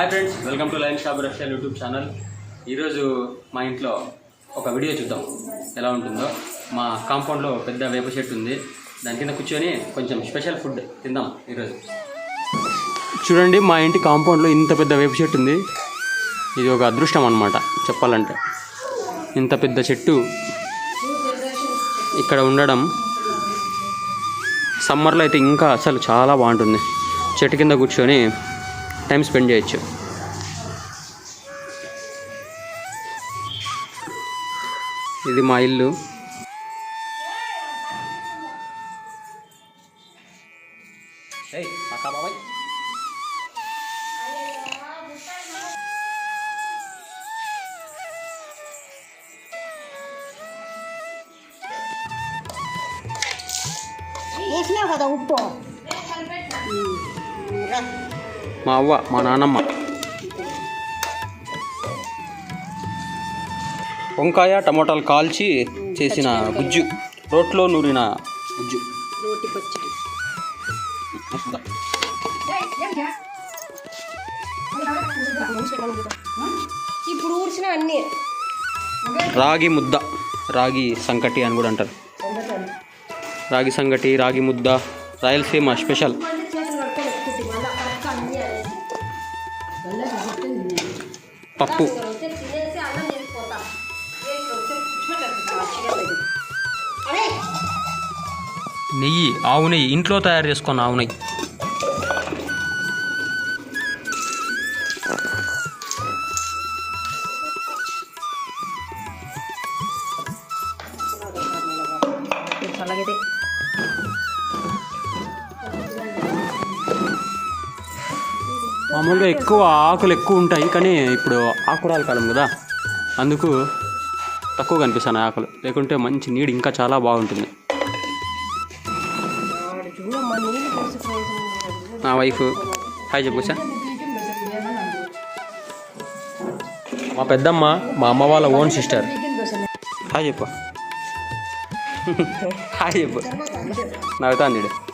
Hi friends welcome to line shop రష్యల్ YouTube channel ఈరోజు మా ఇంట్లో ఒక వీడియో చూద్దాం. ఎలా ఉంటుందో. మా కాంపౌండ్లో పెద్ద వేప చెట్టు ఉంది. దాని కింద కూర్చొని కొంచెం స్పెషల్ ఫుడ్ తిందాం ఈరోజు. చూడండి మా ఇంటి కాంపౌండ్లో ఇంత పెద్ద వేప చెట్టు ఉంది. ఇది ఒక అదృష్టం అన్నమాట చెప్పాలంటే. ఇంత పెద్ద చెట్టు ఇక్కడ ఉండడం సమ్మర్లో అయితే ఇంకా అసలు చాలా బాగుంటుంది. చెట్టు కింద కూర్చొని టైం స్పెండ్ చేయొచ్చు ఇది మా ఇల్లు. వేసినావు కదా ఉప్పు. మా అవ్వ మా నాన్నమ్మ వంకాయ టమోటాలు కాల్చి చేసిన గుజ్జు. రోట్లో నూరిన గుజ్జు. ఇప్పుడు ఊడ్చిన అన్ని. రాగి ముద్ద. రాగి సంకటి అని కూడా అంటారు. రాగి సంగటి రాగి ముద్ద రాయలసీమ స్పెషల్. పప్పు. నెయ్యి ఆవు నెయ్యి ఇంట్లో తయారు చేసుకున్న ఆవు నెయ్యి. అలాగే మామూలుగా ఎక్కువ ఆకులు ఎక్కువ ఉంటాయి కానీ ఇప్పుడు ఆకురాల కాలం కదా. అందుకు తక్కువ కనిపిస్తాను ఆకులు. లేకుంటే మంచి నీడు ఇంకా చాలా బాగుంటుంది. నా వైఫ్ హాయ్ చెప్పుకోసా మా పెద్దమ్మ మా అమ్మ వాళ్ళ ఓన్ సిస్టర్. హాయ్ చెప్పు. హాయ్ చెప్పు. నవ్వుతాను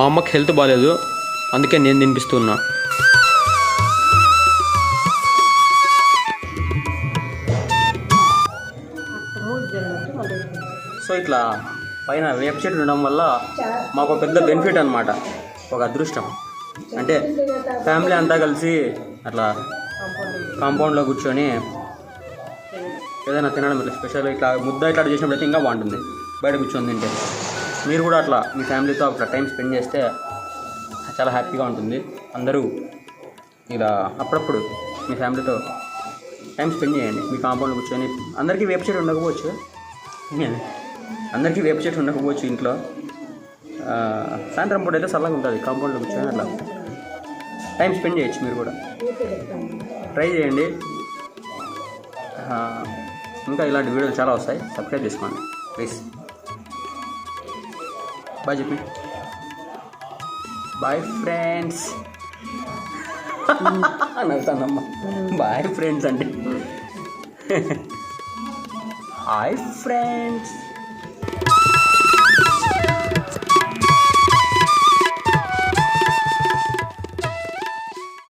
మా అమ్మకి హెల్త్ బాగాలేదు అందుకే నేను తినిపిస్తున్నా సో ఇట్లా పైన వేప చెట్టు ఉండడం వల్ల మాకు ఒక పెద్ద బెనిఫిట్ అనమాట ఒక అదృష్టం. అంటే ఫ్యామిలీ అంతా కలిసి అట్లా కాంపౌండ్లో కూర్చొని ఏదైనా తినడం ఇట్లా స్పెషల్ ఇట్లా ముద్ద ఇట్లా చేసినప్పుడు అయితే ఇంకా బాగుంటుంది. బయట కూర్చొని తింటే. మీరు కూడా అట్లా మీ ఫ్యామిలీతో అట్లా టైం స్పెండ్ చేస్తే చాలా హ్యాపీగా ఉంటుంది. అందరూ ఇలా అప్పుడప్పుడు మీ ఫ్యామిలీతో టైం స్పెండ్ చేయండి. మీ కాంపౌండ్లో కూర్చొని అందరికీ వేప చెట్టు ఉండకపోవచ్చు. అందరికీ వేప చెట్టు ఉండకపోవచ్చు ఇంట్లో. సాయంత్రం పూట అయితే చల్లగా ఉంటుంది. కాంపౌండ్లో కూర్చొని అట్లా టైం స్పెండ్ చేయొచ్చు మీరు కూడా. ట్రై చేయండి. ఇంకా ఇలాంటి వీడియోలు చాలా వస్తాయి. సబ్స్క్రైబ్ చేసుకోండి. ప్లీజ్ బాయ్ చెప్పి బాయ్ ఫ్రెండ్స్ నవ్వుతానమ్మా. బాయ్ ఫ్రెండ్స్ అండి. Hi friends